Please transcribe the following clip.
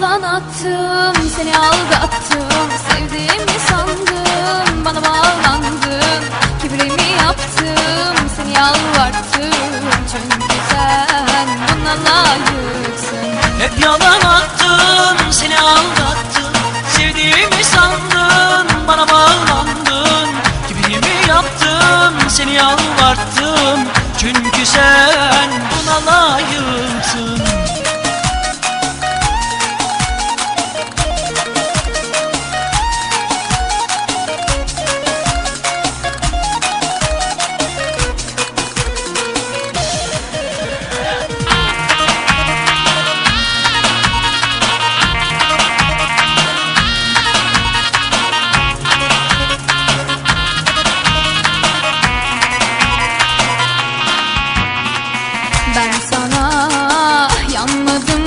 yalan attım Seni aldattım. Sevdiğimi sandım Bana bağlandın. Kibrimi yaptım Seni yalvarttım. Çünkü sen buna layıksın Hep yalan attın, seni aldattın Sevdiğimi sandın, bana bağlandın. Kibirimi yaptım, seni yalvarttım. Çünkü sen yanmadım